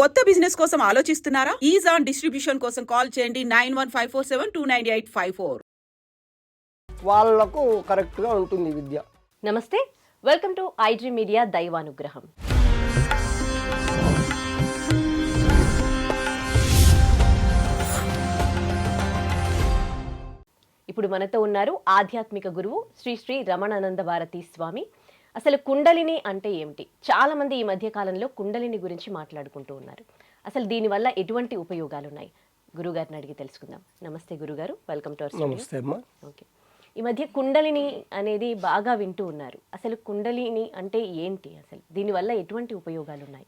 కొత్త బిజినెస్ కోసం ఆలోచిస్తున్నారా? ఈజ్ ఆన్ డిస్ట్రిబ్యూషన్ కోసం కాల్ చేయండి. Nine one five four seven two nine eight five four. వాళ్ళకు కరెక్ట్గా ఉంటుంది విద్య. నమస్తే. వెల్కమ్ టు ఐజీ మీడియా దైవానుగ్రహం. ఇప్పుడు మనతో ఉన్నారు ఆధ్యాత్మిక గురువు శ్రీ శ్రీ రమణానంద భారతి స్వామి. అసలు కుండలిని అంటే ఏమిటి? చాలా మంది ఈ మధ్య కాలంలో కుండలిని గురించి మాట్లాడుకుంటూ ఉన్నారు. అసలు దీనివల్ల ఎటువంటి ఉపయోగాలు ఉన్నాయి గురుగారిని అడిగి తెలుసుకుందాం. నమస్తే గురుగారు. వెల్కమ్ టు నమస్తే అమ్మా. ఓకే ఈ మధ్య కుండలిని అనేది బాగా వింటూ ఉన్నారు. అసలు కుండలిని అంటే ఏంటి అసలు? దీనివల్ల ఎటువంటి ఉపయోగాలు ఉన్నాయి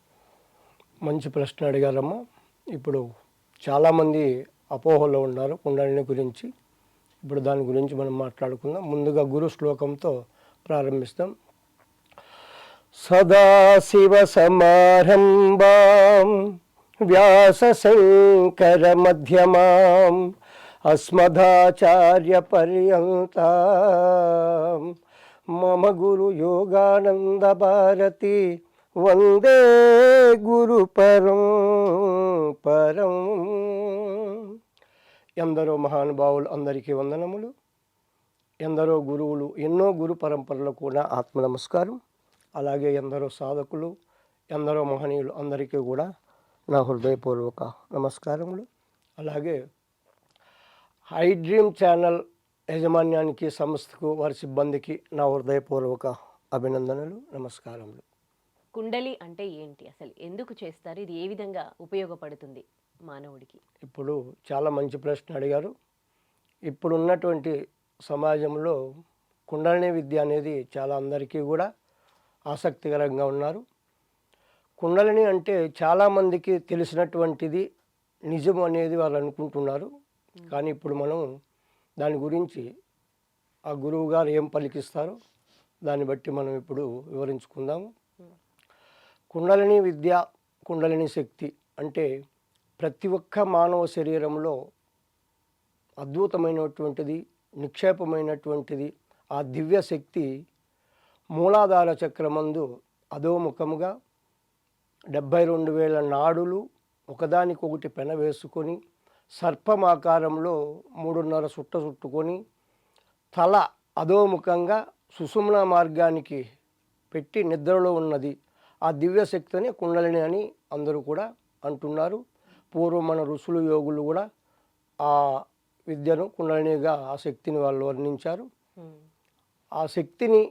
మంచి ప్రశ్న అడిగారమ్మా. ఇప్పుడు చాలామంది అపోహలో ఉన్నారు కుండలిని గురించి. ఇప్పుడు దాని గురించి మనం మాట్లాడుకుందాం. ముందుగా గురు శ్లోకంతో ప్రారంభిస్తాం. సదాశివ సమారంభాం వ్యాస శంకర మధ్యమాం అస్మదాచార్య పర్యంతం మమ గురు యోగానంద భారతి వందే గురు పరం పరం ఎందరో మహానుభావులు అందరికీ వందనములు. ఎందరో గురువులు ఎన్నో గురు పరంపరలకు కూడా ఆత్మ నమస్కారం. అలాగే ఎందరో సాధకులు ఎందరో మహనీయులు అందరికీ కూడా నా హృదయపూర్వక నమస్కారములు. అలాగే హై డ్రీమ్ ఛానల్ యాజమాన్యానికి సంస్థకు వారి సిబ్బందికి నా హృదయపూర్వక అభినందనలు నమస్కారములు. కుండలి అంటే ఏంటి? అసలు ఎందుకు చేస్తారు? ఇది ఏ విధంగా ఉపయోగపడుతుంది మానవుడికి? ఇప్పుడు చాలా మంచి ప్రశ్న అడిగారు. ఇప్పుడు ఉన్నటువంటి సమాజంలో కుండలిని విద్య అనేది చాలా అందరికీ కూడా ఆసక్తికరంగా ఉన్నారు. కుండలిని అంటే చాలామందికి తెలిసినటువంటిది నిజం అనేది వాళ్ళు అనుకుంటున్నారు. కానీ ఇప్పుడు మనం దాని గురించి ఆ గురువు గారు ఏం పలికిస్తారో దాన్ని బట్టి మనం ఇప్పుడు వివరించుకుందాము. కుండలిని విద్య కుండలిని శక్తి అంటే ప్రతి ఒక్క మానవ శరీరంలో అద్భుతమైనటువంటిది నిక్షేపమైనటువంటిది ఆ దివ్య శక్తి మూలాధార చక్రమందు అధోముఖముగా డెబ్భై రెండు వేల నాడులు ఒకదానికొకటి పెనవేసుకొని సర్పమాకారంలో మూడున్నర సుట్ట చుట్టుకొని తల అధోముఖంగా సుషుమ్న మార్గానికి పెట్టి నిద్రలో ఉన్నది. ఆ దివ్య శక్తిని కుండలిని అని అందరూ కూడా అంటున్నారు. పూర్వం మన ఋషులు యోగులు కూడా ఆ విద్యను కుండలినిగా ఆ శక్తిని వాళ్ళు వర్ణించారు. ఆ శక్తిని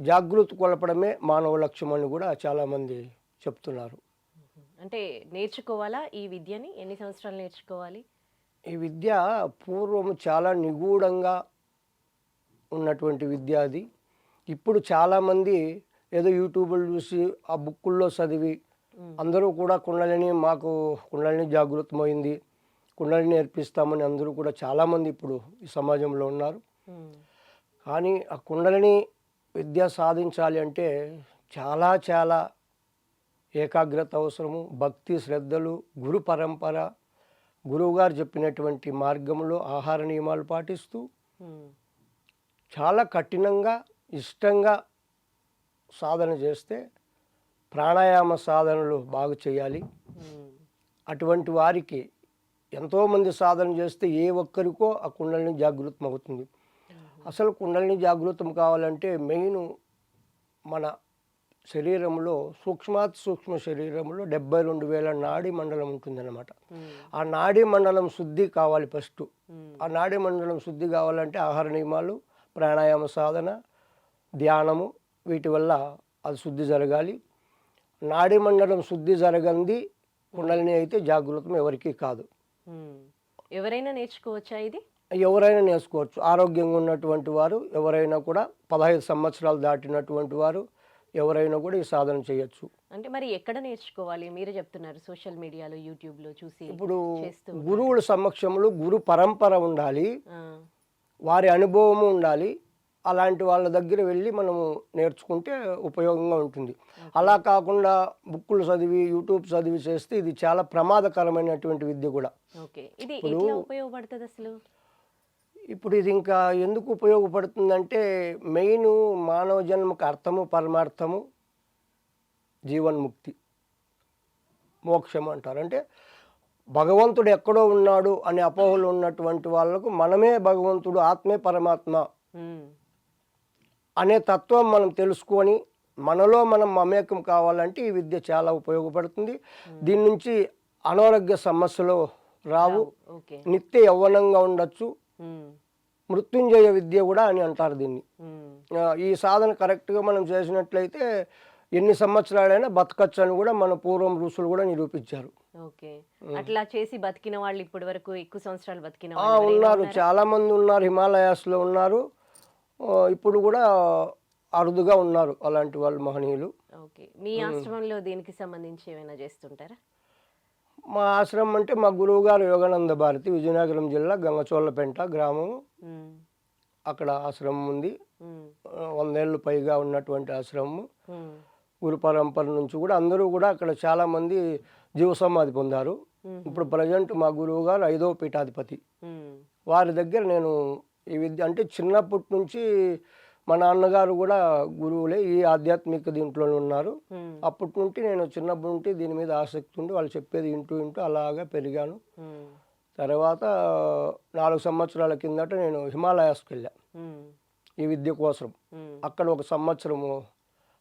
జాగృతి కొలపడమే మానవ లక్ష్యం అని కూడా చాలామంది చెప్తున్నారు. అంటే నేర్చుకోవాలా ఈ విద్యని? ఎన్ని సంవత్సరాలు నేర్చుకోవాలి? ఈ విద్య పూర్వం చాలా నిగూఢంగా ఉన్నటువంటి విద్య అది. ఇప్పుడు చాలామంది ఏదో యూట్యూబ్లు చూసి ఆ బుక్కుల్లో చదివి అందరూ కూడా కుండలిని మాకు కుండలిని జాగృతమైంది కుండలిని నేర్పిస్తామని అందరూ కూడా చాలామంది ఇప్పుడు ఈ సమాజంలో ఉన్నారు. కానీ ఆ కుండలిని విద్య సాధించాలి అంటే చాలా చాలా ఏకాగ్రత అవసరము భక్తి శ్రద్ధలు గురు పరంపర గురువుగారు చెప్పినటువంటి మార్గంలో ఆహార నియమాలు పాటిస్తూ. చాలా కఠినంగా ఇష్టంగా సాధన చేస్తే ప్రాణాయామ సాధనలు బాగా చేయాలి. అటువంటి వారికి ఎంతోమంది సాధన చేస్తే ఏ ఒక్కరికో ఆ కుండలిని జాగృతం అవుతుంది అసలు కుండలిని జాగృతం కావాలంటే మెయిన్ మన శరీరంలో సూక్ష్మాతి సూక్ష్మ శరీరంలో డెబ్బై రెండు వేల నాడీ మండలం ఉంటుందన్నమాట. ఆ నాడీ మండలం శుద్ధి కావాలి ఫస్ట్. ఆ నాడీ మండలం శుద్ధి కావాలంటే ఆహార నియమాలు ప్రాణాయామ సాధన ధ్యానము వీటి వల్ల అది శుద్ధి జరగాలి నాడీ మండలం శుద్ధి జరగంది కుండలిని అయితే జాగృతం ఎవరికీ కాదు. ఎవరైనా నేర్చుకోవచ్చా ఇది ఎవరైనా నేర్చుకోవచ్చు. ఆరోగ్యంగా ఉన్నటువంటి వారు ఎవరైనా కూడా పదహైదు సంవత్సరాలు దాటినటువంటి వారు ఎవరైనా కూడా ఈ సాధన చేయొచ్చు. అంటే మరి ఎక్కడ నేర్చుకోవాలి? మీరే చెప్తున్నారు సోషల్ మీడియాలో యూట్యూబ్లో చూసి ఇప్పుడు గురువుల సమక్షంలో గురు పరంపర ఉండాలి. వారి అనుభవము ఉండాలి. అలాంటి వాళ్ళ దగ్గర వెళ్ళి మనము నేర్చుకుంటే ఉపయోగంగా ఉంటుంది. అలా కాకుండా బుక్కులు చదివి యూట్యూబ్ చదివి చేస్తే ఇది చాలా ప్రమాదకరమైనటువంటి విద్య కూడా. ఓకే. ఇది ఉపయోగపడుతుంది అసలు? ఇప్పుడు ఇది ఇంకా ఎందుకు ఉపయోగపడుతుందంటే మెయిన్ మానవ జన్మకు అర్థము పరమార్థము జీవన్ముక్తి. మోక్షం అంటారు. అంటే భగవంతుడు ఎక్కడో ఉన్నాడు అనే అపోహలు ఉన్నటువంటి వాళ్ళకు మనమే భగవంతుడు ఆత్మే పరమాత్మ అనే తత్వం మనం తెలుసుకొని మనలో మనం మమేకం కావాలంటే ఈ విద్య చాలా ఉపయోగపడుతుంది. దీని నుంచి అనారోగ్య సమస్యలు రావు. నిత్య యవ్వనంగా ఉండొచ్చు. మృత్యుంజయ విద్య కూడా అని అంటారు దీన్ని. ఈ సాధన కరెక్ట్గా మనం చేసినట్లయితే ఎన్ని సంవత్సరాలైనా బతకచ్చు అని కూడా మన పూర్వం ఋషులు కూడా నిరూపించారు. ఓకే. అట్లా చేసి బతికిన వాళ్ళు ఇప్పటి వరకు ఎక్కువ సంవత్సరాలు బతికిన ఉన్నారు? చాలా మంది ఉన్నారు హిమాలయాస్లో ఉన్నారు. ఇప్పుడు కూడా అరుదుగా ఉన్నారు అలాంటి వాళ్ళు మహనీయులు. ఓకే. మీ ఆశ్రమంలో దీనికి సంబంధించి ఏమైనా చేస్తుంటారా? మా ఆశ్రమం అంటే మా గురువు గారు యోగానంద భారతి విజయనగరం జిల్లా గంగచోళ్ళపేంట గ్రామం. అక్కడ ఆశ్రమం ఉంది. వందేళ్ళు పైగా ఉన్నటువంటి ఆశ్రమము గురు పరంపర నుంచి కూడా అందరూ కూడా అక్కడ చాలామంది జీవ సమాధి పొందారు. ఇప్పుడు ప్రజెంట్ మా గురువు గారు ఐదో పీఠాధిపతి. వారి దగ్గర నేను ఈ విద్య అంటే చిన్నప్పటి నుంచి మా నాన్నగారు కూడా గురువులే ఈ ఆధ్యాత్మిక దీంట్లోనే ఉన్నారు. అప్పటి నుండి నేను చిన్నప్పటి నుండి దీని మీద ఆసక్తి ఉండి వాళ్ళు చెప్పేది ఇంటూ ఇంటూ అలాగా పెరిగాను. తర్వాత నాలుగు సంవత్సరాల కిందట నేను హిమాలయాస్కి వెళ్ళా. ఈ విద్య కోసం. అక్కడ ఒక సంవత్సరము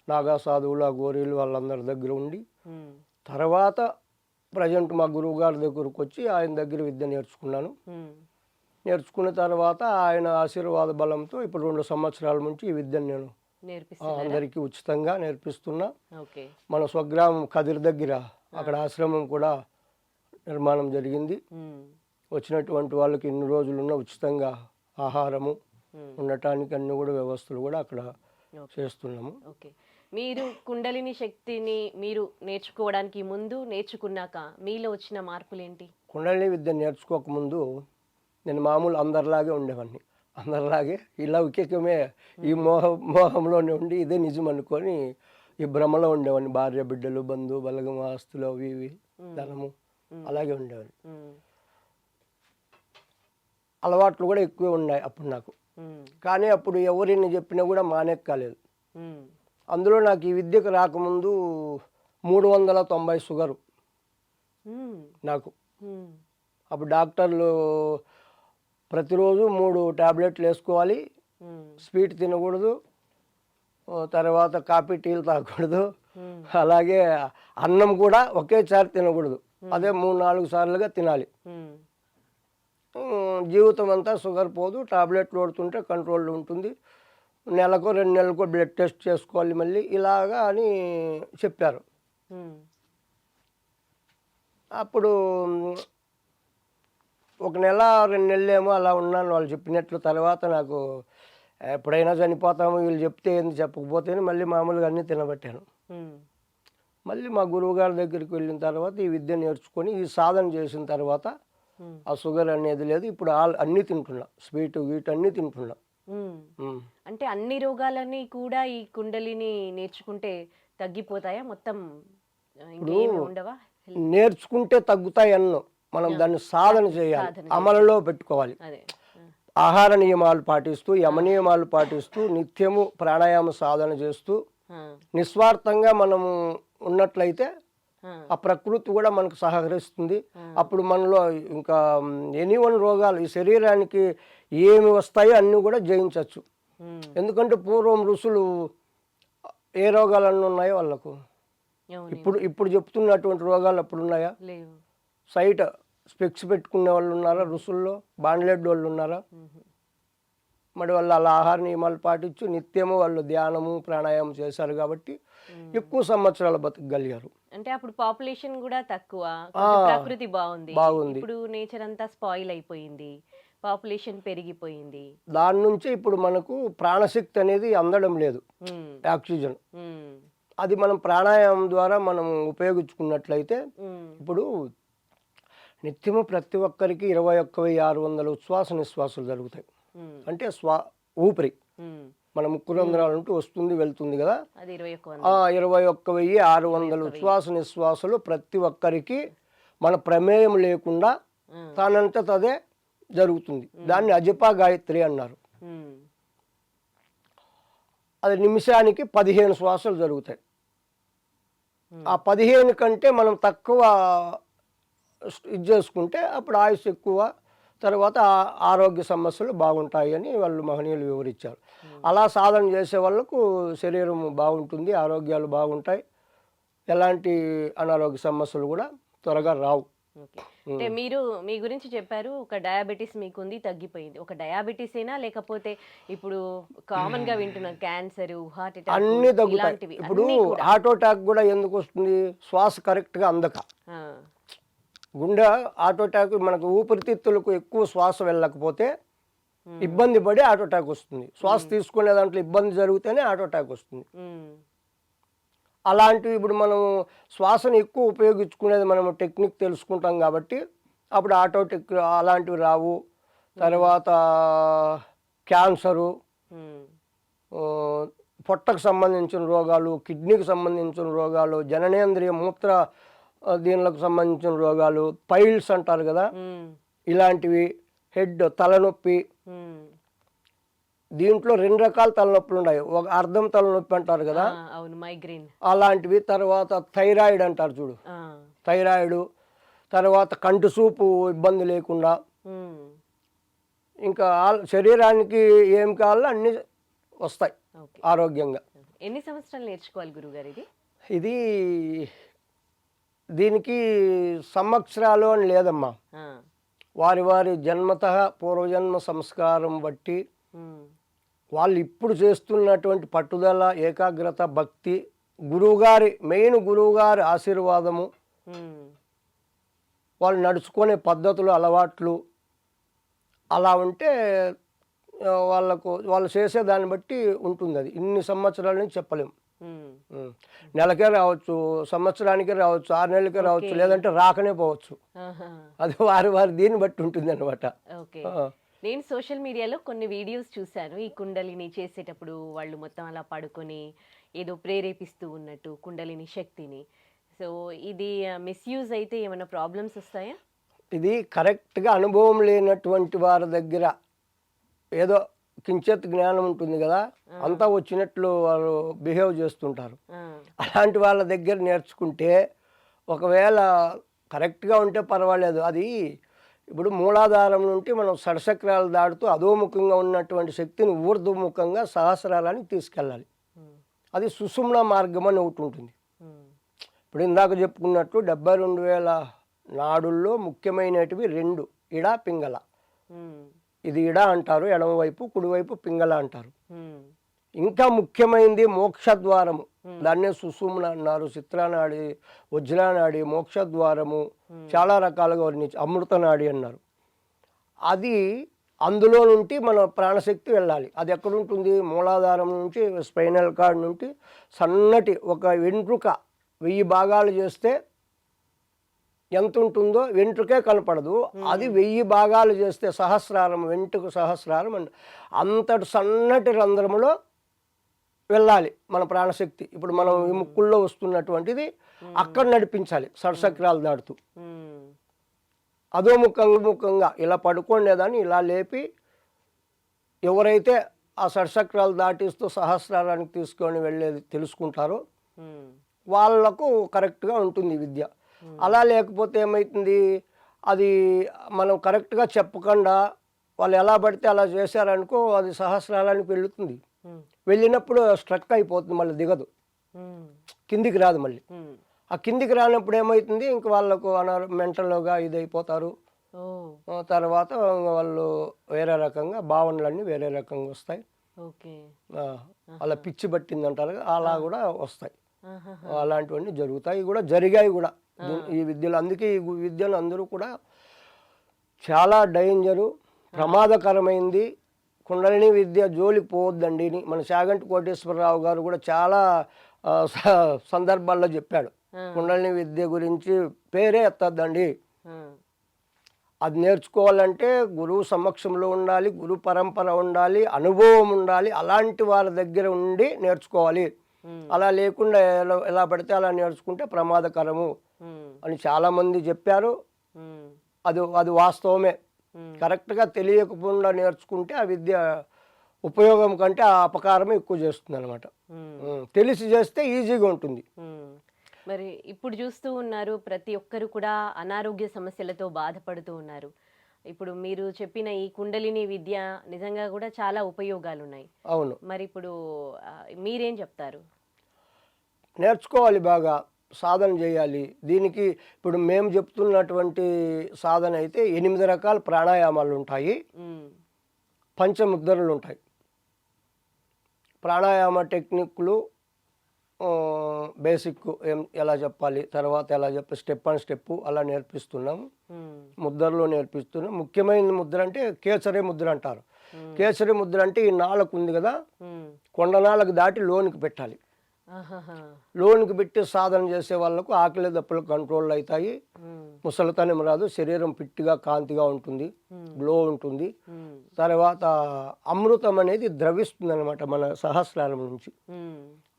నాగా సాధువులు ఆ గోరీలు వాళ్ళందరి దగ్గర ఉండి తర్వాత ప్రజెంట్ మా గురువు గారి దగ్గరకు వచ్చి ఆయన దగ్గర విద్య నేర్చుకున్నాను. నేర్చుకున్న తర్వాత ఆయన ఆశీర్వాద బలంతో ఇప్పుడు రెండు సంవత్సరాల నుంచి ఈ విద్యను నేను అందరికీ ఉచితంగా నేర్పిస్తున్నా. మన స్వగ్రామం కదిరి దగ్గర అక్కడ ఆశ్రమం కూడా నిర్మాణం జరిగింది. వచ్చినటువంటి వాళ్ళకి ఇన్ని రోజులున్న ఉచితంగా ఆహారము ఉండటానికి అన్ని కూడా వ్యవస్థలు కూడా అక్కడ. చేస్తున్నాము. ఓకే. మీరు కుండలిని శక్తిని మీరు నేర్చుకోవడానికి ముందు నేర్చుకున్నాక మీలో వచ్చిన మార్పులు ఏంటి కుండలిని విద్య నేర్చుకోకముందు నేను మామూలు అందరిలాగే ఉండేవాడిని. అందరిలాగే ఈ లౌకికమే ఈ మోహ మోహంలోనే ఉండి ఇదే నిజం అనుకొని ఈ భ్రమలో ఉండేవాడిని. భార్య బిడ్డలు బంధు బలగం ఆస్తులు అవి ఇవి ధనము అలాగే ఉండేవాడిని. అలవాట్లు కూడా ఎక్కువ ఉన్నాయి అప్పుడు నాకు. కానీ అప్పుడు ఎవరిని చెప్పినా కూడా మానెక్కలేదు అందులో నాకు ఈ విద్యకు రాకముందు మూడు వందల తొంభై షుగరు నాకు. అప్పుడు డాక్టర్లు ప్రతిరోజు మూడు టాబ్లెట్లు వేసుకోవాలి. స్వీట్ తినకూడదు. తర్వాత కాఫీ టీలు తాగకూడదు. అలాగే అన్నం కూడా ఒకేసారి తినకూడదు. అదే మూడు నాలుగు సార్లుగా తినాలి. జీవితం అంతా షుగర్ పోదు. టాబ్లెట్లు వాడుతుంటే కంట్రోల్లో ఉంటుంది. నెలకు రెండు నెలలకు బ్లడ్ టెస్ట్ చేసుకోవాలి మళ్ళీ. ఇలాగా అని చెప్పారు. అప్పుడు ఒక నెల రెండు నెలలు ఏమో అలా ఉన్నాను. వాళ్ళు చెప్పినట్లు తర్వాత నాకు ఎప్పుడైనా చనిపోతాము వీళ్ళు చెప్తే ఏంది చెప్పకపోతేనే మళ్ళీ మామూలుగా అన్నీ తినబట్టాను. మళ్ళీ మా గురువు గారి దగ్గరికి వెళ్ళిన తర్వాత ఈ విద్య నేర్చుకొని ఈ సాధన చేసిన తర్వాత ఆ షుగర్ అనేది లేదు. ఇప్పుడు ఆల్ అన్నీ తింటున్నా. స్వీట్ వీట్ అన్నీ తింటున్నా. అంటే అన్ని రోగాలని కూడా ఈ కుండలిని నేర్చుకుంటే తగ్గిపోతాయా? మొత్తం నేర్చుకుంటే తగ్గుతాయి అన్ను. మనం దాన్ని సాధన చేయాలి అమలులో పెట్టుకోవాలి. ఆహార నియమాలు పాటిస్తూ యమ నియమాలు పాటిస్తూ నిత్యము ప్రాణాయామ సాధన చేస్తూ నిస్వార్థంగా మనము ఉన్నట్లయితే ఆ, ప్రకృతి కూడా మనకు సహకరిస్తుంది. అప్పుడు మనలో ఇంకా ఎనీ వన్ రోగాలు ఈ శరీరానికి ఏమి వస్తాయో అన్నీ కూడా జయించవచ్చు ఎందుకంటే పూర్వం ఋషులు ఏ రోగాలన్నీ ఉన్నాయో వాళ్ళకు? ఇప్పుడు ఇప్పుడు చెప్తున్నటువంటి రోగాలు అప్పుడు ఉన్నాయా? సైట్ స్పెక్స్ పెట్టుకునే వాళ్ళు ఉన్నారా? ఋషుల్లో? బాండ్లెడ్ వాళ్ళు ఉన్నారా? మరి వాళ్ళు అలా ఆహార నియమాలు పాటించి నిత్యము వాళ్ళు ధ్యానము ప్రాణాయామం చేశారు కాబట్టి ఎక్కువ సంవత్సరాలు బతకగలిగారు. అంటే అప్పుడు పాపులేషన్ కూడా తక్కువ. ప్రకృతి బాగుంది. బాగుంది. ఇప్పుడు నేచర్ అంతా స్పాయిల్ అయిపోయింది. పాపులేషన్ పెరిగిపోయింది. దాని నుంచి ఇప్పుడు మనకు ప్రాణశక్తి అనేది అందడం లేదు. ఆక్సిజన్. అది మనం ప్రాణాయామం ద్వారా మనం ఉపయోగించుకున్నట్లయితే ఇప్పుడు నిత్యము ప్రతి ఒక్కరికి ఇరవై ఒక్క వెయ్యి ఆరు వందల ఉచ్ఛ్వాస నిశ్వాసాలు జరుగుతాయి. అంటే స్వా ఊపిరి. మన ముక్కు రంధ్రాల నుండి వస్తుంది వెళ్తుంది కదా? ఇరవై ఒక్క ఆ ఇరవై ఒక్క వెయ్యి ఆరు వందల ఉచ్ఛ్వాస నిశ్వాసాలు ప్రతి ఒక్కరికి మన ప్రమేయం లేకుండా ఆ, తానంతట అదే జరుగుతుంది. దాన్ని అజపా గాయత్రి అన్నారు. అది నిమిషానికి పదిహేను శ్వాసలు జరుగుతాయి. ఆ పదిహేను కంటే మనం తక్కువ ఇది చేసుకుంటే అప్పుడు ఆయుష్ ఎక్కువ తర్వాత ఆరోగ్య సమస్యలు బాగుంటాయి అని వాళ్ళు మహనీయులు వివరించారు. అలా సాధన చేసే వాళ్ళకు శరీరం బాగుంటుంది ఆరోగ్యాలు బాగుంటాయి ఎలాంటి అనారోగ్య సమస్యలు కూడా త్వరగా రావు. ఓకే. అంటే మీరు మీ గురించి చెప్పారు ఒక డయాబెటీస్ మీకుంది తగ్గిపోయింది. ఒక డయాబెటీస్ అయినా లేకపోతే ఇప్పుడు కామన్గా వింటున్న క్యాన్సర్ హార్ట్ అటాక్ అన్నీ తగ్గుతాయి. ఇప్పుడు. హార్ట్ అటాక్ కూడా ఎందుకు వస్తుంది? శ్వాస కరెక్ట్గా అందక. ఆ, గుండె హార్ట్ అటాక్ మనకు ఊపిరితిత్తులకు ఎక్కువ శ్వాస వెళ్ళకపోతే ఇబ్బంది పడి హార్ట్ అటాక్ వస్తుంది. శ్వాస తీసుకునే దాంట్లో ఇబ్బంది జరిగితేనే హార్ట్ అటాక్ వస్తుంది. అలాంటివి ఇప్పుడు మనం శ్వాసను ఎక్కువ ఉపయోగించుకునేది మనం టెక్నిక్ తెలుసుకుంటాం కాబట్టి అప్పుడు ఆటోటెక్ అలాంటివి రావు. తర్వాత క్యాన్సరు పొట్టకు సంబంధించిన రోగాలు కిడ్నీకి సంబంధించిన రోగాలు జననేంద్రియ మూత్ర ఆ, దీనికి సంబంధించిన రోగాలు పైల్స్ అంటారు కదా ఇలాంటివి హెడ్ తలనొప్పి. దీంట్లో రెండు రకాల తలనొప్పులు ఉన్నాయి. ఒక అర్ధం తలనొప్పి అంటారు కదా మైగ్రేన్. అలాంటివి. తర్వాత థైరాయిడ్ అంటారు చూడు. థైరాయిడ్. తర్వాత కంటి చూపు ఇబ్బంది లేకుండా. ఇంకా శరీరానికి ఏం కావాలో అన్నీ వస్తాయి ఆరోగ్యంగా. ఎన్ని సంవత్సరాలు నేర్చుకోవాలి గురుగారు ఇది? ఇది దీనికి సంవత్సరాలు అని లేదమ్మా. వారి వారి జన్మత పూర్వజన్మ సంస్కారం బట్టి వాళ్ళు ఇప్పుడు చేస్తున్నటువంటి పట్టుదల ఏకాగ్రత భక్తి గురువుగారి మెయిన్ గురువుగారి ఆశీర్వాదము. వాళ్ళు నడుచుకునే పద్ధతులు అలవాట్లు అలా ఉంటే వాళ్ళకు వాళ్ళు చేసే దాన్ని బట్టి ఉంటుంది అది. ఇన్ని సంవత్సరాల నుంచి చెప్పలేము. నెలకే రావచ్చు సంవత్సరానికే రావచ్చు ఆరు నెలలకే రావచ్చు లేదంటే రాకనే పోవచ్చు. అది వారి వారి దీన్ని బట్టి ఉంటుంది అనమాట ఓకే నేను సోషల్ మీడియాలో కొన్ని వీడియోస్ చూశాను. ఈ కుండలిని చేసేటప్పుడు వాళ్ళు మొత్తం అలా పడుకొని ఏదో ప్రేరేపిస్తూ ఉన్నట్టు కుండలిని శక్తిని. సో ఇది మిస్యూజ్ అయితే ఏమైనా ప్రాబ్లమ్స్ వస్తాయా? ఇది కరెక్ట్గా అనుభవం లేనటువంటి వారి దగ్గర ఏదో కించెత్ జ్ఞానం ఉంటుంది కదా అంతా వచ్చినట్లు వారు బిహేవ్ చేస్తుంటారు. అలాంటి వాళ్ళ దగ్గర నేర్చుకుంటే ఒకవేళ కరెక్ట్గా ఉంటే పర్వాలేదు. అది ఇప్పుడు మూలాధారం నుండి మనం షడ్చక్రాలు దాటుతూ అధోముఖంగా ఉన్నటువంటి శక్తిని ఊర్ధ్వముఖంగా సహస్రాలని తీసుకెళ్ళాలి. అది సుషుమ్న మార్గం అని ఒకటి ఉంటుంది. ఇప్పుడు ఇందాక చెప్పుకున్నట్టు డెబ్బై రెండు వేల నాడుల్లో ముఖ్యమైనటివి రెండు ఇడ పింగళ. ఇది ఇడ అంటారు ఎడమవైపు కుడివైపు పింగళ అంటారు. ఇంకా ముఖ్యమైనది మోక్షద్వారము. దాన్నే సుసుమ్న అన్నారు చిత్రానాడి వజ్రానాడి మోక్షద్వారము చాలా రకాలుగా వర్ణించి అమృతనాడి అన్నారు. అది అందులో నుండి మన ప్రాణశక్తి వెళ్ళాలి. అది ఎక్కడ ఉంటుంది మూలాధారం నుంచి స్పైనల్ కార్డ్ నుండి సన్నటి ఒక వెంట్రుక వెయ్యి భాగాలు చేస్తే ఎంత ఉంటుందో వెంట్రుకే కనపడదు. అది వెయ్యి భాగాలు చేస్తే సహస్రారం వెంట్రుక సహస్రారం అంట. అంతటి సన్నటి రంధ్రములో వెళ్ళాలి మన ప్రాణశక్తి. ఇప్పుడు మనం ఈ ముక్కుల్లో వస్తున్నటువంటిది అక్కడ నడిపించాలి సరసక్రాలు అదో ముఖంగా ముఖంగా ఇలా పడుకోండేదాన్ని ఇలా లేపి ఎవరైతే ఆ సరసక్రాలు దాటిస్తూ సహస్రారానికి తీసుకొని వెళ్ళేది తెలుసుకుంటారో ఉమ్, వాళ్ళకు కరెక్ట్గా ఉంటుంది ఈ విద్య. అలా లేకపోతే ఏమవుతుంది అది మనం కరెక్ట్గా చెప్పకుండా వాళ్ళు ఎలా పడితే అలా చేశారనుకో అది సహస్రారానికి వెళుతుంది వెళ్ళినప్పుడు స్ట్రక్ అయిపోతుంది మళ్ళీ దిగదు. కిందికి రాదు మళ్ళీ. ఆ కిందికి రానప్పుడు ఏమవుతుంది ఇంక వాళ్ళకు అనారో మెంటల్గా ఇది అయిపోతారు తర్వాత వాళ్ళు వేరే రకంగా భావనలన్నీ వేరే రకంగా వస్తాయి. అలా పిచ్చి పట్టింది అంటారు అలా కూడా వస్తాయి. అలాంటివన్నీ జరుగుతాయి కూడా జరిగాయి కూడా. ఈ విద్యలు అందుకే ఈ విద్యలు అందరూ కూడా చాలా డేంజరు ప్రమాదకరమైంది. కుండలిని విద్య జోలికి పోవద్దండి మన శాగంటి కోటేశ్వరరావు గారు కూడా చాలా సందర్భాల్లో చెప్పాడు. కుండలిని విద్య గురించి పేరే ఎత్తద్దండి. అది నేర్చుకోవాలంటే గురువు సమక్షంలో ఉండాలి గురు పరంపర ఉండాలి అనుభవం ఉండాలి అలాంటి వాళ్ళ దగ్గర ఉండి నేర్చుకోవాలి. అలా లేకుండా ఎలా ఎలా పడితే అలా నేర్చుకుంటే ప్రమాదకరము. అని చాలామంది చెప్పారు. అది అది వాస్తవమే. కరెక్ట్గా తెలియకుండా నేర్చుకుంటే ఆ విద్య ఉపయోగం కంటే ఆ అపకారం ఎక్కువ చేస్తుంది అనమాట తెలిసి చేస్తే ఈజీగా ఉంటుంది. మరి ఇప్పుడు చూస్తూ ఉన్నారు ప్రతి ఒక్కరు కూడా అనారోగ్య సమస్యలతో బాధపడుతూ ఉన్నారు. ఇప్పుడు మీరు చెప్పిన ఈ కుండలిని విద్య నిజంగా కూడా చాలా ఉపయోగాలు ఉన్నాయి అవును. మరి ఇప్పుడు మీరేం చెప్తారు? నేర్చుకోవాలి బాగా. సాధన చేయాలి. దీనికి ఇప్పుడు మేము చెప్తున్నటువంటి సాధన అయితే ఎనిమిది రకాల ప్రాణాయామాలు ఉంటాయి. పంచముద్రలు ఉంటాయి ప్రాణాయామ టెక్నిక్లు బేసిక్ ఏం ఎలా చెప్పాలి తర్వాత ఎలా చెప్పి స్టెప్ అండ్ స్టెప్ అలా నేర్పిస్తున్నాము ముద్రలో నేర్పిస్తున్నాం. ముఖ్యమైన ముద్ర అంటే కేసరి ముద్ర అంటారు. కేసరి ముద్ర అంటే ఈ నాలుగు ఉంది కదా కొండ నాలుగు దాటి లోనికి పెట్టాలి. లోనికి పెట్టి సాధన చేసే వాళ్ళకు ఆకలి దప్పులు కంట్రోల్ అవుతాయి. ముసలితనం రాదు శరీరం ఫిట్గా కాంతిగా ఉంటుంది గ్లో ఉంటుంది. తర్వాత అమృతం అనేది ద్రవిస్తుంది అనమాట మన సహస్రారం నుంచి.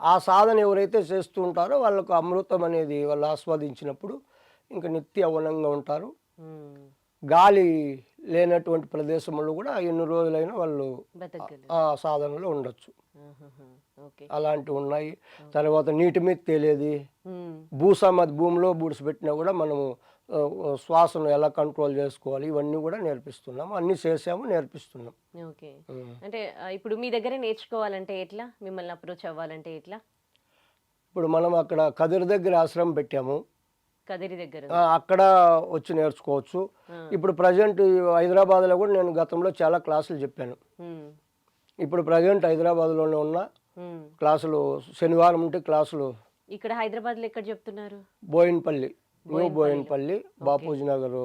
ఆ సాధన ఎవరైతే చేస్తూ ఉంటారో వాళ్ళకు అమృతం అనేది వాళ్ళు ఆస్వాదించినప్పుడు ఇంకా నిత్య అవనంగా ఉంటారు. గాలి లేనటువంటి ప్రదేశంలో కూడా ఎన్ని రోజులైనా వాళ్ళు ఆ సాధనలో ఉండొచ్చు. అలాంటివి ఉన్నాయి. తర్వాత నీటి మీద తేలేది. భూసమది భూమిలో బూడిసిపెట్టినా కూడా మనము శ్వాసను ఎలా కంట్రోల్ చేసుకోవాలి ఇవన్నీ కూడా నేర్పిస్తున్నాము అన్నీ చేసాము నేర్పిస్తున్నాం. ఓకే. అంటే ఇప్పుడు మీ దగ్గరే నేర్చుకోవాలంటే ఎట్లా? మిమ్మల్ని అప్రోచ్ అవ్వాలంటే ఎట్లా? ఇప్పుడు మనం అక్కడ కదిరి దగ్గర ఆశ్రమం పెట్టాము. కదిరి దగ్గర. అక్కడ వచ్చి నేర్చుకోవచ్చు. ఇప్పుడు ప్రజెంట్ హైదరాబాద్లో కూడా నేను గతంలో చాలా క్లాసులు చెప్పాను. ఇప్పుడు ప్రజెంట్ హైదరాబాద్లోనే ఉన్న. క్లాసులు శనివారం ఉంటే క్లాసులు. ఇక్కడ హైదరాబాద్లో ఎక్కడ చెప్తున్నారు? బోయిన్పల్లి న్యూ బోయిన్పల్లి. బాపూజీ నగర్.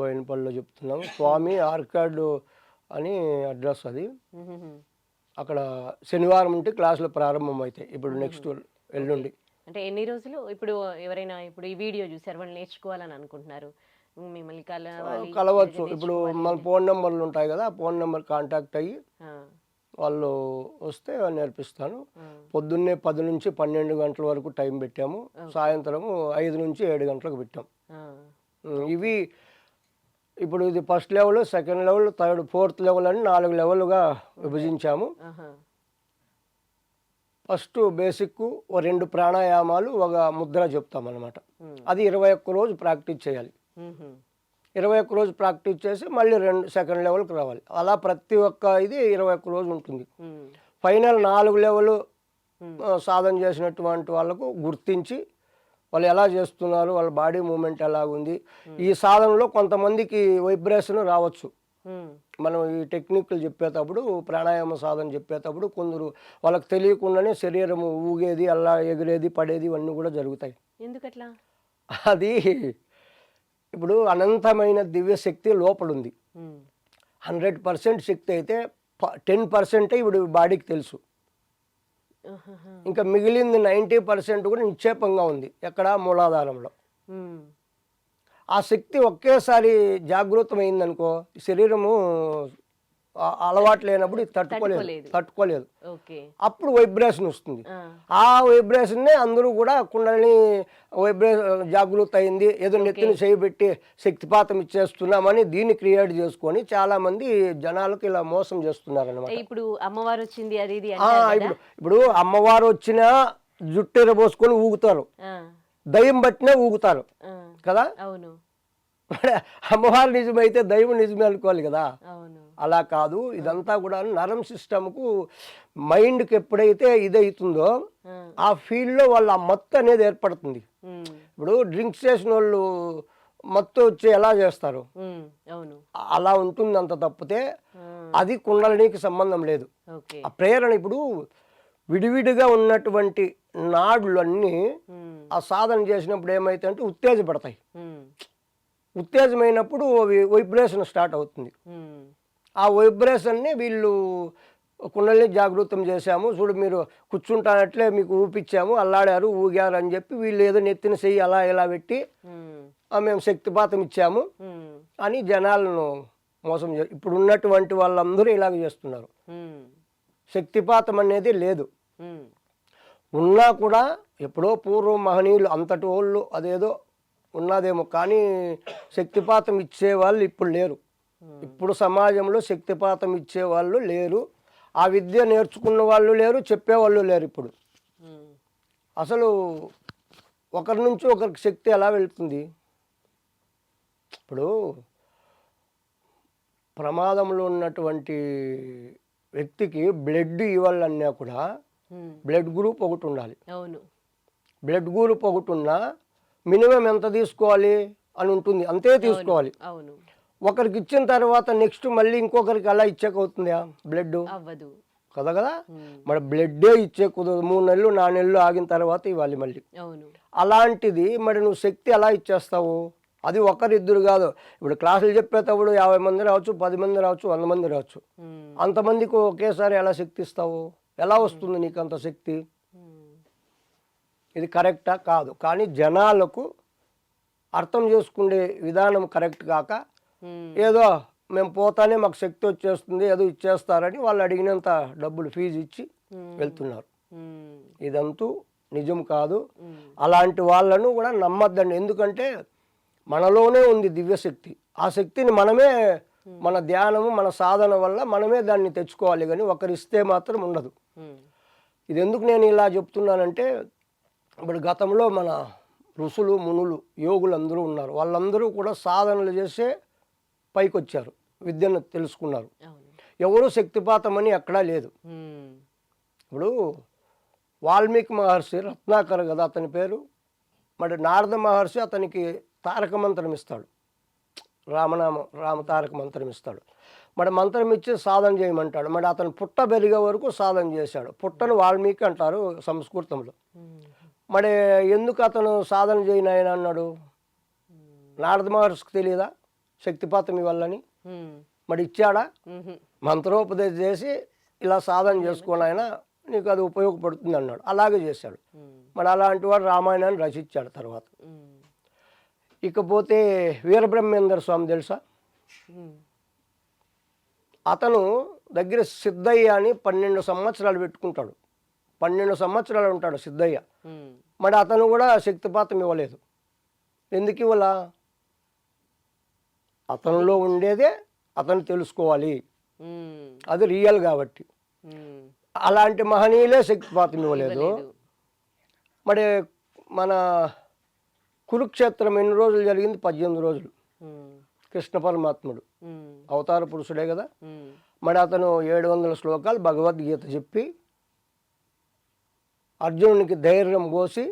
బోయిన్పల్లిలో చెప్తున్నాము. స్వామి ఆర్కాడ్ అని అడ్రస్ అది. అక్కడ శనివారం ఉంటే క్లాసులు ప్రారంభం అవుతాయి ఇప్పుడు నెక్స్ట్ ఎల్లుండి. అంటే ఎన్ని రోజులు? ఇప్పుడు ఎవరైనా ఇప్పుడు ఈ వీడియో చూసారు వాళ్ళు నేర్చుకోవాలని అనుకుంటున్నారు. మిమ్మల్ని కలవాలి కలవచ్చు. ఇప్పుడు మన ఫోన్ నెంబర్లు ఉంటాయి కదా ఫోన్ నెంబర్ కాంటాక్ట్ అయ్యి వాళ్ళు వస్తే నేర్పిస్తాను. పొద్దున్నే పది నుంచి పన్నెండు గంటల వరకు టైం పెట్టాము. సాయంత్రము ఐదు నుంచి ఏడు గంటలకు పెట్టాం. ఇవి ఇప్పుడు ఇది first level second level third fourth level అని నాలుగు లెవెల్గా విభజించాము. ఫస్ట్ బేసిక్ రెండు ప్రాణాయామాలు ఒక ముద్ర చెప్తాం అనమాట. అది ఇరవై ఒక్క రోజు ప్రాక్టీస్ చేయాలి. ఇరవై ఒక్క రోజు ప్రాక్టీస్ చేసి మళ్ళీ రెండు సెకండ్ లెవెల్కి రావాలి. అలా ప్రతి ఒక్క ఇది ఇరవై ఒక్క రోజు ఉంటుంది. ఫైనల్ నాలుగు లెవెల్. సాధన చేసినటువంటి వాళ్ళకు గుర్తించి వాళ్ళు ఎలా చేస్తున్నారు వాళ్ళ బాడీ మూమెంట్ ఎలాగుంది. ఈ సాధనలో కొంతమందికి వైబ్రేషన్ రావచ్చు. మనం ఈ టెక్నిక్లు చెప్పేటప్పుడు ప్రాణాయామ సాధన చెప్పేటప్పుడు కొందరు వాళ్ళకి తెలియకుండానే శరీరం ఊగేది అలా ఎగిరేది పడేది ఇవన్నీ కూడా జరుగుతాయి. ఎందుకట్లా? అది ఇప్పుడు అనంతమైన దివ్య శక్తి లోపల ఉంది ఉమ్. హండ్రెడ్ పర్సెంట్ శక్తి అయితే టెన్ పర్సెంటే ఇప్పుడు బాడీకి తెలుసు. ఇంకా మిగిలింది నైంటీ పర్సెంట్ కూడా నిక్షేపంగా ఉంది ఎక్కడ మూలాధారంలో. ఆ శక్తి ఒకేసారి జాగృతమైందనుకో శరీరము అలవాటు లేనప్పుడు ఇది తట్టుకోలేదు. తట్టుకోలేదు. అప్పుడు వైబ్రేషన్ వస్తుంది. ఆ. వైబ్రేషన్నే అందరూ కూడా కుండలిని వైబ్రేషన్ జాగృత అయింది ఏదో నెత్తిని చేయబెట్టి శక్తిపాతం ఇచ్చేస్తున్నామని దీన్ని క్రియేట్ చేసుకొని చాలా మంది జనాలకు ఇలా మోసం చేస్తున్నారు అనమాట ఇప్పుడు అమ్మవారు వచ్చింది అది ఇప్పుడు ఇప్పుడు అమ్మవారు వచ్చినా జుట్టెర పోసుకొని ఊగుతారు. దయ్యం పట్టినా ఊగుతారు. కదా? అవును. అమ్మవారు నిజమైతే దైవం నిజమే అనుకోవాలి కదా. అలా కాదు ఇదంతా కూడా నరం సిస్టమ్కు మైండ్కి ఎప్పుడైతే ఇదవుతుందో ఆ, ఫీల్డ్లో వాళ్ళ ఆ మత్తు అనేది ఏర్పడుతుంది. ఇప్పుడు డ్రింక్స్ చేసిన వాళ్ళు మత్తు వచ్చి ఎలా చేస్తారు? అలా ఉంటుంది అంత తప్పితే అది కుండలినికి సంబంధం లేదు. ఆ ప్రేరణ ఇప్పుడు విడివిడిగా ఉన్నటువంటి నాడులన్నీ ఆ సాధన చేసినప్పుడు ఏమైతే అంటే ఉత్తేజపడతాయి. ఉత్తేజమైనప్పుడు వైబ్రేషన్ స్టార్ట్ అవుతుంది. ఆ వైబ్రేషన్ని వీళ్ళు కుండల్ని జాగృతం చేశాము. చూడు మీరు కూర్చుంటానట్లే మీకు ఊపిచ్చాము అల్లాడారు ఊగారు అని చెప్పి వీళ్ళు ఏదో నెత్తిన చెయ్యి అలా ఇలా పెట్టి ఉమ్, "ఆ, మేము శక్తిపాతం ఇచ్చాము. అని జనాలను మోసం చే ఇప్పుడు ఉన్నటువంటి వాళ్ళందరూ ఇలాగ చేస్తున్నారు. శక్తిపాతం అనేది లేదు. ఉన్నా కూడా ఎప్పుడో పూర్వం మహనీయులు అంతటి వాళ్ళు అదేదో ఉన్నదేమో. కానీ శక్తిపాతం ఇచ్చేవాళ్ళు ఇప్పుడు లేరు. ఇప్పుడు సమాజంలో శక్తిపాతం ఇచ్చేవాళ్ళు లేరు. ఆ విద్య నేర్చుకున్న వాళ్ళు లేరు చెప్పేవాళ్ళు లేరు ఇప్పుడు. అసలు ఒకరి నుంచి ఒకరికి శక్తి ఎలా వెళ్తుంది? ఇప్పుడు ప్రమాదంలో ఉన్నటువంటి వ్యక్తికి బ్లడ్ ఇవ్వాలన్నా కూడా బ్లడ్ గ్రూప్ ఒకటి ఉండాలి. అవును. బ్లడ్ గ్రూప్ ఒకటి ఉన్నా మినిమం ఎంత తీసుకోవాలి అని ఉంటుంది. అంతే తీసుకోవాలి. అవును. ఒకరికి ఇచ్చిన తర్వాత నెక్స్ట్ మళ్ళీ ఇంకొకరికి అలా ఇచ్చేకవుతుందా బ్లడ్ అవ్వదు. కదా కదా? మరి బ్లడ్డే ఇచ్చే కుదరదు. మూడు నెలలు నాలుగు నెలలు ఆగిన తర్వాత ఇవ్వాలి మళ్ళీ. అలాంటిది మరి నువ్వు శక్తి ఎలా ఇచ్చేస్తావు? అది ఒకరిద్దరు కాదు. ఇప్పుడు క్లాసులు చెప్పేటప్పుడు యాభై మంది రావచ్చు పది మంది రావచ్చు వంద మంది రావచ్చు. అంతమందికి ఒకేసారి ఎలా శక్తి ఇస్తావు? ఎలా వస్తుంది నీకు అంత శక్తి? ఇది కరెక్టా? కాదు. కానీ జనాలకు అర్థం చేసుకునే విధానం కరెక్ట్ కాక ఏదో మేము పోతానే మాకు శక్తి వచ్చేస్తుంది ఏదో ఇచ్చేస్తారని వాళ్ళు అడిగినంత డబ్బులు ఫీజు ఇచ్చి వెళ్తున్నారు. ఇదంతూ నిజం కాదు. అలాంటి వాళ్ళను కూడా నమ్మద్దండి. ఎందుకంటే మనలోనే ఉంది దివ్యశక్తి. ఆ శక్తిని మనమే మన ధ్యానము మన సాధన వల్ల మనమే దాన్ని తెచ్చుకోవాలి. కానీ ఒకరిస్తే మాత్రం ఉండదు. ఇది ఎందుకు నేను ఇలా చెప్తున్నానంటే ఇప్పుడు గతంలో మన ఋషులు మునులు యోగులు అందరూ ఉన్నారు. వాళ్ళందరూ కూడా సాధనలు చేసే పైకి వచ్చారు విద్యను తెలుసుకున్నారు. ఎవరు శక్తిపాతం అని ఎక్కడా లేదు. ఇప్పుడు వాల్మీకి మహర్షి రత్నాకర్ కదా అతని పేరు. మరి నారద మహర్షి అతనికి తారక మంత్రం ఇస్తాడు. రామనామ రామ తారక మంత్రం ఇస్తాడు. మరి మంత్రం ఇచ్చి సాధన చేయమంటాడు. మరి అతను పుట్ట పెరిగే వరకు సాధన చేశాడు. పుట్టను వాల్మీకి అంటారు సంస్కృతంలో. మరి ఎందుకు అతను సాధన చేయను ఆయన అన్నాడు? నారద మహర్షికి తెలియదా శక్తిపాతం ఇవ్వాలని. మరి ఇచ్చాడా? మంత్రోపదేశం చేసి ఇలా సాధన చేసుకోని ఆయన నీకు అది ఉపయోగపడుతుంది అన్నాడు. అలాగే చేశాడు. మరి అలాంటి వాడు రామాయణాన్ని రచించాడు తర్వాత. ఇకపోతే వీరబ్రహ్మేందర్ స్వామి తెలుసా? అతను దగ్గర సిద్ధయ్య అని పన్నెండు సంవత్సరాలు పెట్టుకుంటాడు. పన్నెండు సంవత్సరాలు ఉంటాడు సిద్ధయ్య. మరి అతను కూడా శక్తిపాతం ఇవ్వలేదు. ఎందుకు ఇవ్వాల? అతనిలో ఉండేదే అతను తెలుసుకోవాలి. అది రియల్ కాబట్టి. అలాంటి మహనీయులే శక్తిపాతం ఇవ్వలేదు. మరి మన కురుక్షేత్రం ఎన్ని రోజులు జరిగింది? పద్దెనిమిది రోజులు. కృష్ణ పరమాత్ముడు. అవతార పురుషుడే కదా. మరి అతను ఏడు వందల శ్లోకాలు భగవద్గీత చెప్పి అర్జునునికి ధైర్యం పోసి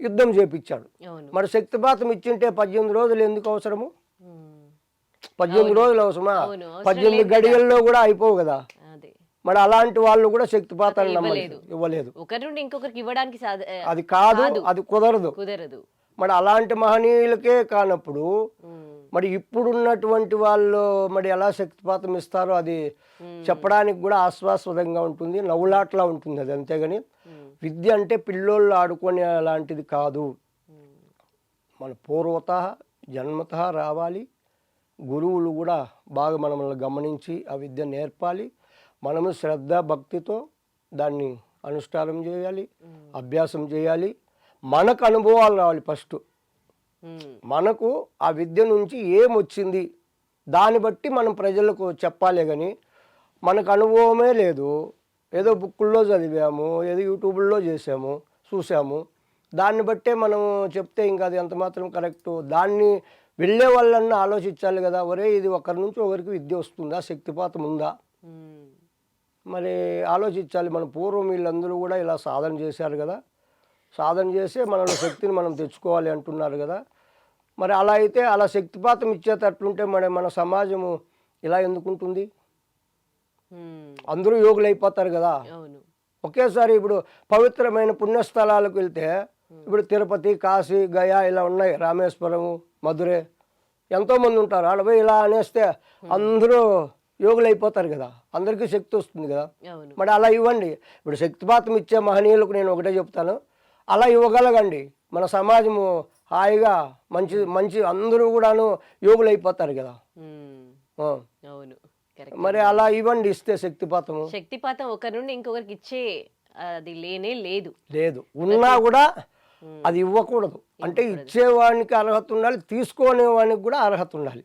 యుద్ధం చేపించాడు మరి శక్తిపాతం ఇచ్చింటే పద్దెనిమిది రోజులు ఎందుకు అవసరము? పద్దెనిమిది రోజులు అవసరమా? పద్దెనిమిది గడియల్లో కూడా అయిపోవు కదా. మరి అలాంటి వాళ్ళు కూడా శక్తిపాతాన్ని అతను నమ్మలేదు. ఇవ్వలేదు. ఒకరి నుండి ఇంకొకరికి ఇవ్వడానికి అది కాదు అది కుదరదు. కుదరదు. మరి అలాంటి మహనీయులకే కానప్పుడు మరి ఇప్పుడున్నటువంటి వాళ్ళు మరి ఎలా శక్తిపాతం ఇస్తారో అది చెప్పడానికి కూడా ఆస్వాస్పదంగా ఉంటుంది నవ్వులాట్లా ఉంటుంది అది అంతేగాని. విద్య అంటే పిల్లోళ్ళు ఆడుకునే అలాంటిది కాదు. మన పూర్వత జన్మత రావాలి. గురువులు కూడా బాగా మనల్ని గమనించి ఆ విద్య నేర్పాలి. మనము శ్రద్ధ భక్తితో దాన్ని అనుష్ఠానం చేయాలి అభ్యాసం చేయాలి. మనకు అనుభవాలు రావాలి ఫస్ట్. మనకు ఆ విద్య నుంచి ఏమొచ్చింది? దాన్ని బట్టి మనం ప్రజలకు చెప్పాలి కానీ మనకు అనుభవమే లేదు. ఏదో బుక్కుల్లో చదివాము ఏదో యూట్యూబ్లో చేసాము చూసాము దాన్ని బట్టే మనం చెప్తే ఇంకా అది ఎంత మాత్రం కరెక్ట్. దాన్ని వెళ్ళే వాళ్ళన్నా ఆలోచించాలి కదా. ఒరే ఇది ఒకరి నుంచి ఒకరికి విద్య వస్తుందా? శక్తిపాతం ఉందా? మరి ఆలోచించాలి. మన పూర్వం వీళ్ళందరూ కూడా ఇలా సాధన చేశారు కదా. సాధన చేసే మనలో శక్తిని మనం తెచ్చుకోవాలి అంటున్నారు కదా. మరి అలా అయితే అలా శక్తిపాతం ఇచ్చేటట్లుంటే మరి మన సమాజము ఇలా ఎందుకుంటుంది? అందరూ యోగులు అయిపోతారు కదా. ఒకేసారి ఇప్పుడు పవిత్రమైన పుణ్యస్థలాలకు వెళ్తే ఇప్పుడు తిరుపతి కాశీ గయా ఇలా ఉన్నాయి. రామేశ్వరము మధురే ఎంతోమంది ఉంటారు. ఆడ పోయి ఇలా అనేస్తే అందరూ యోగులు అయిపోతారు కదా. అందరికీ శక్తి వస్తుంది కదా. మరి అలా ఇవ్వండి. ఇప్పుడు శక్తిపాతం ఇచ్చే మహనీయులకు నేను ఒకటే చెప్తాను. అలా ఇవ్వగలగండి. మన సమాజము హాయిగా మంచి మంచి అందరూ కూడాను యోగులు అయిపోతారు కదా. అవును. మరి అలా ఇవ్వండి ఇస్తే శక్తిపాతము. శక్తిపాతం ఒకరి నుండి ఇంకొకరికి ఇచ్చే అది లేనే లేదు. లేదు. ఉన్నా కూడా అది ఇవ్వకూడదు. అంటే ఇచ్చేవానికి అర్హత ఉండాలి తీసుకునేవానికి కూడా అర్హత ఉండాలి.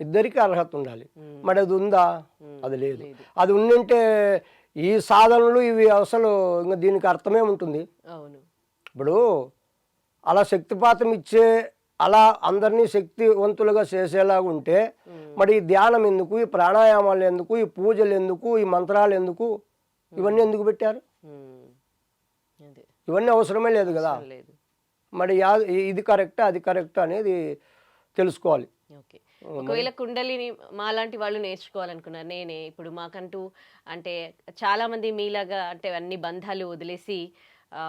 ఇద్దరికి అర్హత ఉండాలి. మరి అది ఉందా. అది లేదు. అది ఉండింటే ఈ సాధనలు ఇవి అసలు ఇంకా దీనికి అర్థమే ఉంటుంది. అవును. ఇప్పుడు అలా శక్తిపాతం ఇచ్చే అలా అందరినీ శక్తివంతులుగా చేసేలాగా ఉంటే మరి ఈ ధ్యానం ఎందుకు ఈ ప్రాణాయామాలు ఎందుకు ఈ పూజలు ఎందుకు ఈ మంత్రాలు ఎందుకు ఇవన్నీ ఎందుకు పెట్టారు? ఇవన్నీ అవసరమే లేదు కదా. మరి ఇది కరెక్ట్ అది కరెక్ట్ అనేది తెలుసుకోవాలి. ఓకే. ఒకవేళ కుండలిని మాలాంటి వాళ్ళు నేర్చుకోవాలనుకున్నారు నేనే ఇప్పుడు మాకంటూ అంటే చాలా మంది మీలాగా అంటే అన్ని బంధాలు వదిలేసి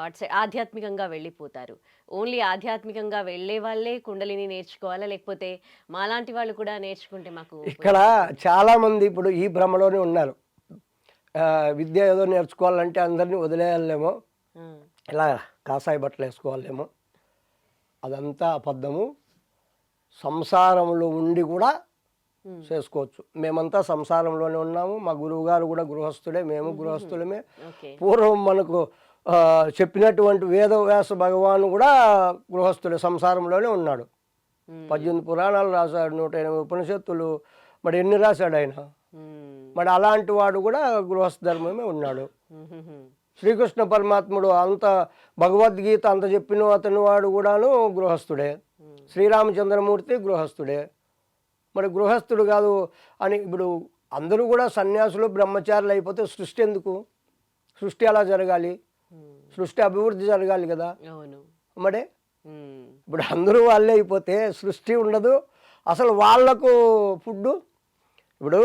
అటు ఆధ్యాత్మికంగా వెళ్ళిపోతారు. ఓన్లీ ఆధ్యాత్మికంగా వెళ్ళే వాళ్ళే కుండలిని నేర్చుకోవాలా? లేకపోతే మాలాంటి వాళ్ళు కూడా నేర్చుకుంటే మాకు ఇక్కడ చాలా మంది ఇప్పుడు ఈ భ్రమలోనే ఉన్నారు. విద్య ఏదో నేర్చుకోవాలంటే అందరినీ వదిలేయాలేమో. ఇలా కాషాయ బట్టలు వేసుకోవాలేమో. అదంతా అబద్ధము. సంసారంలో ఉండి కూడా చేసుకోవచ్చు. మేమంతా సంసారంలోనే ఉన్నాము. మా గురువు గారు కూడా గృహస్థుడే మేము గృహస్థులమే. పూర్వం మనకు చెప్పినటువంటి వేదవ్యాస భగవాను కూడా గృహస్థుడే సంసారంలోనే ఉన్నాడు. పద్దెనిమిది పురాణాలు రాశాడు నూట ఎనిమిది ఉపనిషత్తులు మరి ఎన్ని రాశాడు ఆయన? మరి అలాంటి వాడు కూడా గృహస్థ ధర్మమే ఉన్నాడు. శ్రీకృష్ణ పరమాత్ముడు అంత భగవద్గీత అంత చెప్పిన అతని వాడు కూడాను గృహస్థుడే. శ్రీరామచంద్రమూర్తి గృహస్థుడే. మరి గృహస్థుడు కాదు అని ఇప్పుడు అందరూ కూడా సన్యాసులు బ్రహ్మచారులు అయిపోతే సృష్టి ఎందుకు? సృష్టి అలా జరగాలి? సృష్టి అభివృద్ధి జరగాలి కదా. అవును. ఇప్పుడు అందరూ వాళ్ళే అయిపోతే సృష్టి ఉండదు. అసలు వాళ్ళకు ఫుడ్ ఇప్పుడు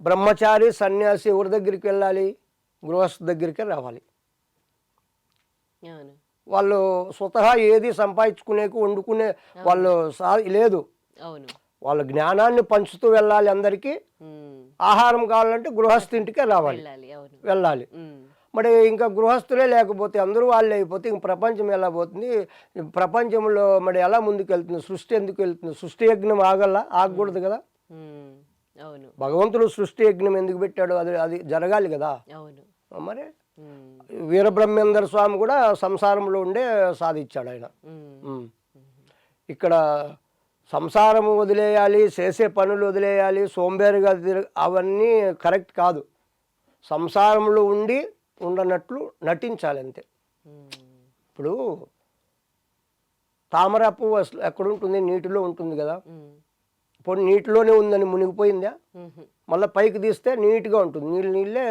బ్రహ్మచారి సన్యాసి ఎవరి దగ్గరికి వెళ్ళాలి? గృహస్థ దగ్గరికే రావాలి. వాళ్ళు స్వతహా ఏది సంపాదించుకునేకు వండుకునే వాళ్ళు లేదు. అవును. వాళ్ళ జ్ఞానాన్ని పంచుతూ వెళ్ళాలి అందరికీ. ఆహారం కావాలంటే గృహస్థింటికే రావాలి. వెళ్ళాలి. మరి ఇంకా గృహస్థులే లేకపోతే అందరూ వాళ్ళే అయిపోతే ఇంక ప్రపంచం ఎలా పోతుంది? ప్రపంచంలో మరి ఎలా ముందుకు వెళ్తుంది సృష్టి ఎందుకు వెళ్తుంది? సృష్టి యజ్ఞం ఆగల్లా? ఆగకూడదు కదా? అవును. భగవంతుడు సృష్టి యజ్ఞం ఎందుకు పెట్టాడు? అది అది జరగాలి కదా? అవును. మరి వీరబ్రహ్మేందర్ స్వామి కూడా సంసారంలో ఉండే సాధించాడు ఆయన. ఇక్కడ సంసారం వదిలేయాలి చేసే పనులు వదిలేయాలి సోంబేరుగా అవన్నీ కరెక్ట్ కాదు. సంసారంలో ఉండి ఉండనట్లు నటించాలి అంతే ఇప్పుడు తామర పువ్వు అసలు ఎక్కడ ఉంటుంది నీటిలో ఉంటుంది కదా. ఇప్పుడు నీటిలోనే ఉందని మునిగిపోయిందా? మళ్ళీ పైకి తీస్తే నీట్గా ఉంటుంది. నీళ్ళు నీళ్ళే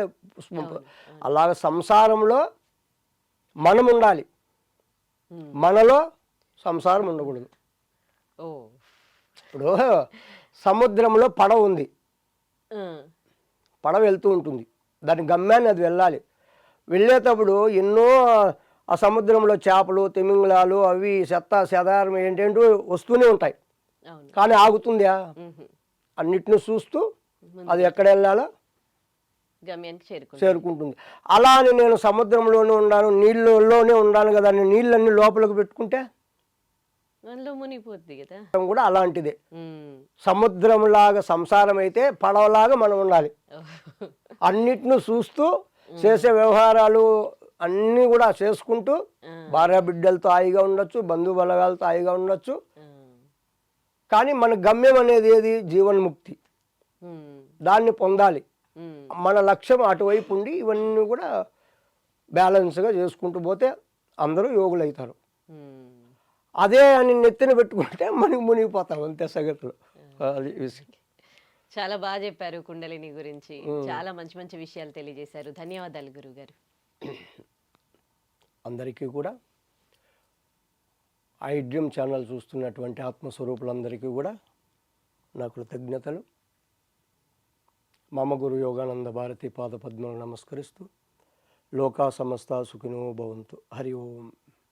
అలాగ సంసారంలో మనం ఉండాలి. మనలో సంసారం ఉండకూడదు. ఇప్పుడు సముద్రంలో పడవ ఉంది. పడవ వెళ్తూ ఉంటుంది. దాని గమ్యాన్ని అది వెళ్ళాలి. వెళ్ళేటప్పుడు ఎన్నో ఆ సముద్రంలో చేపలు తిమింగలాలు అవి చెత్త చెదారం ఏంటంటూ వస్తూనే ఉంటాయి. కానీ ఆగుతుందా. అన్నిటిని చూస్తూ అది ఎక్కడ వెళ్ళాలో చేరుకుంటుంది. అలా అని నేను సముద్రంలోనే ఉన్నాను నీళ్ళలోనే ఉన్నాను కదా అని నీళ్ళన్నీ లోపలికి పెట్టుకుంటే మునిగిపోద్ది కదా. కూడా అలాంటిదే. సముద్రంలాగా సంసారం అయితే పడవలాగా మనం ఉండాలి. అన్నిటిని చూస్తూ చేసే వ్యవహారాలు అన్నీ కూడా చేసుకుంటూ భార్య బిడ్డలతో హాయిగా ఉండొచ్చు బంధు బలగాలతో హాయిగా ఉండొచ్చు. కానీ మన గమ్యం అనేది ఏది? జీవన్ముక్తి. దాన్ని పొందాలి. మన లక్ష్యం అటువైపు ఉండి ఇవన్నీ కూడా బ్యాలెన్స్గా చేసుకుంటూ పోతే అందరూ యోగులు అవుతారు. అదే అని నెత్తిన పెట్టుకుంటే మనకి మునిగిపోతాం అంతే సంగతులు. అది విషయం. చాలా బాగా చెప్పారు కుండలిని గురించి. చాలా మంచి మంచి విషయాలు తెలియజేశారు. ధన్యవాదాలు గురువు గారు అందరికీ కూడా ఐడ్రీమ్ ఛానల్ చూస్తున్నటువంటి ఆత్మస్వరూపులందరికీ కూడా నా కృతజ్ఞతలు. మమ గురు యోగానంద భారతి పాద పద్మను నమస్కరిస్తూ లోకా సమస్త సుఖినో భవంతు. హరి ఓం.